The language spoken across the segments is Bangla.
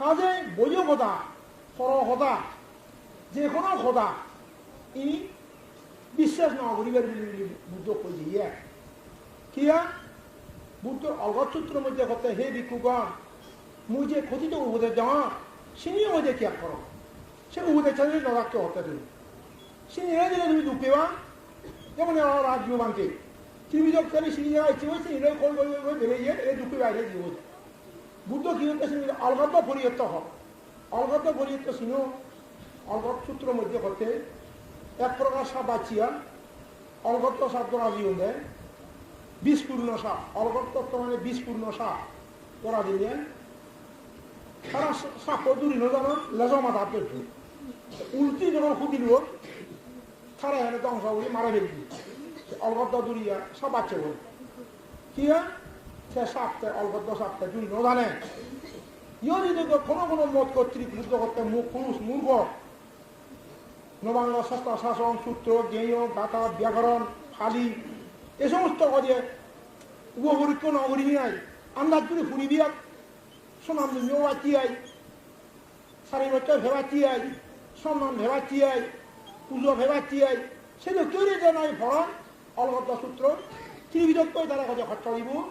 কাজে বইও কথা সর কথা যে কোনো কথা ই বিশ্বাস না করিবার বুদ্ধ কইছে ইয়ে কিয়া? বুদ্ধর অগত সূত্রের মধ্যে কথা হে ভিক্ষুগণ, মুই যে কথিত উপদেশ দেওয়া সিনিও মধ্যে কিয়া করো? সে উপদেশ চালিয়ে নরাককে হত্যা দিল সিনি এনে দিলে তুমি দুঃখ যেমন রাজ্য বাংকে ত্রিবিজক তাহলে সিনি যারা ইচ্ছে হয়েছে এনে কল করে বেড়ে গিয়ে এ দুঃখ বাইরে জীব বুদ্ধ কি হতে সিনি অলগত পরিয়ত্ত হক। অলগত পরিয়ত্ত সিনো অলগত সূত্র মধ্যে করতে এক প্রকার সাপ বাঁচিয়া অলগত সাপ তোরা জীবন দেয় বিষ পূর্ণ সাপ অলগত মানে বিষ পূর্ণ সাপ তোরা দিলে তারা সাপ দূরি নজানো লেজা মাথা পেটু উল্টি যখন খুদিল তারা এনে ধ্বংস বলে মারা ফেলবি অলগত দূরিয়া সব বাচ্চা বলে কি কোনো কোনো শাসন ব্যাকরণ, ফালি, এ সমস্ত কাজে উপপরীক্ষ নগরী নাই আন্দাজ করে ফুরিবি আর সোনাম আই। সারি বছর ভেবাচি আই। সম্মান ভেবাচি আই। Puja ভেবাচি I. সে তো কেউ নাই ভরণ অলগত সূত্র ত্রিবিধক্য তারা কাজে খরচা দিব?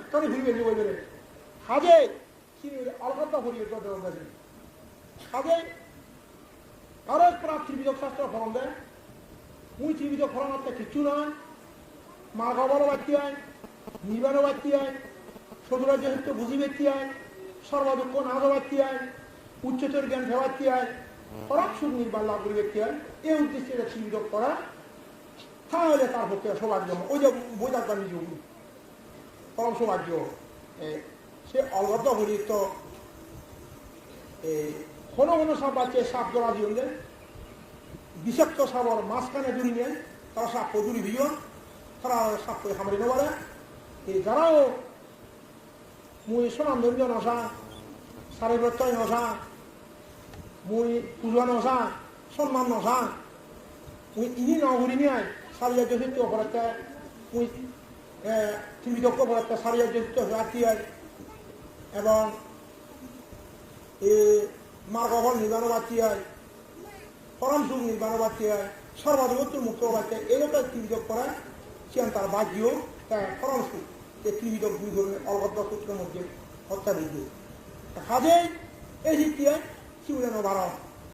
এখানে ঘুরবে যে বলবে হাজে অলগত করিয়ে হাজে আরও প্রাপ ত্রিবিধক শাস্ত্র ফলন দেয়। মুই ত্রিবিধক ফলন একটা কিচ্ছু নয়। মা গবরও বাড়তি হয়, নিবারও বাড়তি হয় সদুরাজ্য সত্য বুঝি ব্যক্তি হয়, সর্বাদুঃখ নাদও বাড়তি হয়, উচ্চতর জ্ঞান ভেবার্তি হয় পরাক সুখ নির্বাণ লাভ করে ব্যক্তি হয়। এই উদ্দেশ্যে এটা ত্রিবিধক করা। তাহলে তার পক্ষে সৌভাগ্য ওই যে বোঝার পানি সৌভাগ্য সে অলগত হরি তো কোনো কোনো সাপ বাচ্চে সাপ জড়া দিয়ে বিষাক্ত সাপর মাঝখানে দূরি নেন তারা সাপ দূরি দিও। তারা সাপ করে খামারি নেবারে এই যারাও মুই সোনাম ধন্য নশা সাড়ে প্রত্যয় নশা মুই পূজা নশা সম্মান নশা মুই ইনি নগরী নিয়ে সারিয়া যথিত অপরাধটা মুই ত্রিবিদক্ষ অপরাধটা সারিয়া যথিত রাখিয়ায় এবং মার্গফল নির্বাণ বাচ্চিয়ায় পরম সুখ নির্বাণ বাচ্চিয়ায় সর্বাধিপত্য মুক্ত বাচ্চা এরকম ত্রিবিদক করা সিয়ান তার বাহ্য তার পরম সুখ। যে ত্রিবিদক দুই ধরনের অলগত সূত্রের মধ্যে হত্যা বিদ্যুৎ কাজে এই শিক্ষিয়ায় শিবলেন বারো